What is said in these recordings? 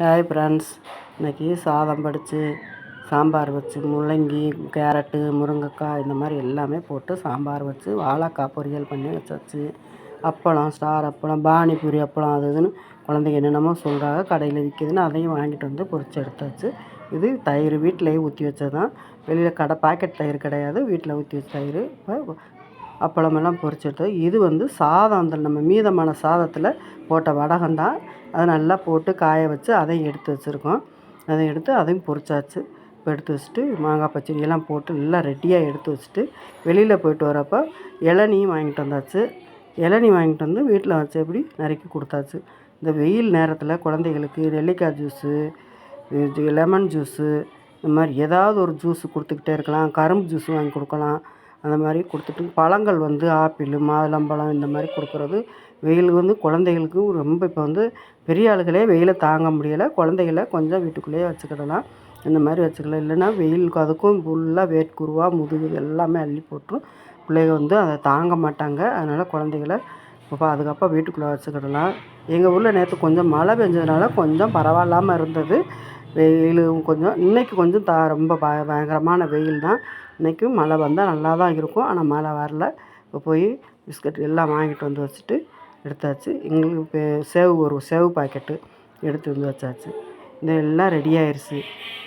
Hi friends இன்றைக்கி சாதம் படித்து சாம்பார் வச்சு முள்ளங்கி கேரட்டு முருங்கைக்காய் இந்த மாதிரி எல்லாமே போட்டு சாம்பார் வச்சு வாழைக்காய் பொரியல் பண்ணி வச்சாச்சு. அப்பளம் ஸ்டார் அப்பளம் பானிபூரி அப்பளம் அது இதுன்னு குழந்தைங்க என்னென்னமோ சொல்கிறாங்க கடையில் விற்கிதுன்னு அதையும் வாங்கிட்டு வந்து பொறிச்சு எடுத்தாச்சு. இது தயிர் வீட்டிலேயே ஊற்றி வச்சது தான் வெளியில் கடை பாக்கெட் தயிர் கிடையாது. வீட்டில் ஊற்றி வச்ச தயிர் இப்போ அப்பளமெல்லாம் பொரிச்சிட்டு இது வந்து சாதம் அந்த நம்ம மீதமான சாதத்தில் போட்ட வடகம் தான் அதை நல்லா போட்டு காய வச்சு அதையும் எடுத்து வச்சுருக்கோம். அதை எடுத்து அதையும் பொரிச்சாச்சு. இப்போ எடுத்து வச்சுட்டு மாங்காய் பச்சடியெல்லாம் போட்டு நல்லா ரெடியாக எடுத்து வச்சுட்டு வெளியில் போயிட்டு வரப்போ இளநியும் வாங்கிட்டு வந்தாச்சு. இளநி வாங்கிட்டு வந்து வீட்டில் வச்சபடி நறுக்கி கொடுத்தாச்சு. இந்த வெயில் நேரத்தில் குழந்தைகளுக்கு நெல்லிக்காய் ஜூஸு லெமன் ஜூஸு இந்த மாதிரி ஏதாவது ஒரு ஜூஸு கொடுத்துக்கிட்டே இருக்கலாம். கரும்பு ஜூஸ் வாங்கி கொடுக்கலாம். அந்த மாதிரி கொடுத்துட்டு பழங்கள் வந்து ஆப்பிள் மாதுளம்பழம் இந்த மாதிரி கொடுக்குறது வெயில் வந்து குழந்தைகளுக்கு ரொம்ப இப்போ வந்து பெரிய ஆளுகளே வெயிலை தாங்க முடியலை. குழந்தைகள கொஞ்சம் வீட்டுக்குள்ளேயே வச்சுக்கிடலாம். இந்த மாதிரி வச்சுக்கலாம். இல்லைன்னா வெயிலுக்கு அதுக்கும் ஃபுல்லாக வேட்குருவாக முதுகு எல்லாமே அள்ளி போட்டுரும் பிள்ளைங்க வந்து அதை தாங்க மாட்டாங்க. அதனால் குழந்தைகள இப்போ பாதுகாப்பாக வீட்டுக்குள்ளே வச்சுக்கிடலாம். எங்கள் ஊரில் நேற்று கொஞ்சம் மழை பெஞ்சதுனால கொஞ்சம் பரவாயில்லாமல் இருந்தது. வெயிலும் கொஞ்சம் இன்றைக்கி கொஞ்சம் த ரொம்ப ப பயங்கரமான வெயில் தான். இன்றைக்கும் மழை வந்தால் நல்லா தான் இருக்கும். ஆனால் மழை வரல. இப்போ போய் பிஸ்கட் எல்லாம் வாங்கிட்டு வந்து வச்சுட்டு எடுத்தாச்சு. எங்களுக்கு இப்போ சேவு ஒரு சேவு பாக்கெட்டு எடுத்து வந்து வச்சாச்சு. இந்த எல்லாம் ரெடி ஆயிடுச்சு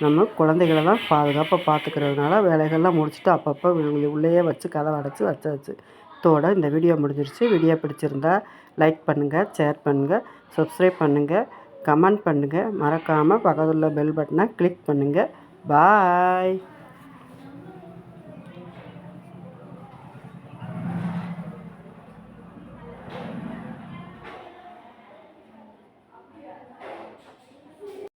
நம்ம குழந்தைகளை தான் பாதுகாப்பாக பார்த்துக்கிறதுனால வேலைகள்லாம் முடிச்சுட்டு அப்பப்போ உள்ளேயே வச்சு கதவை அடைச்சி வச்சாச்சு. இதோட இந்த வீடியோ முடிஞ்சிருச்சு. வீடியோ பிடிச்சிருந்தா லைக் பண்ணுங்கள் ஷேர் பண்ணுங்கள் சப்ஸ்கிரைப் பண்ணுங்கள் கமெண்ட் பண்ணுங்கள் மறக்காமல் பக்கத்தில் உள்ள பெல் பட்டனை கிளிக் பண்ணுங்கள் பாய்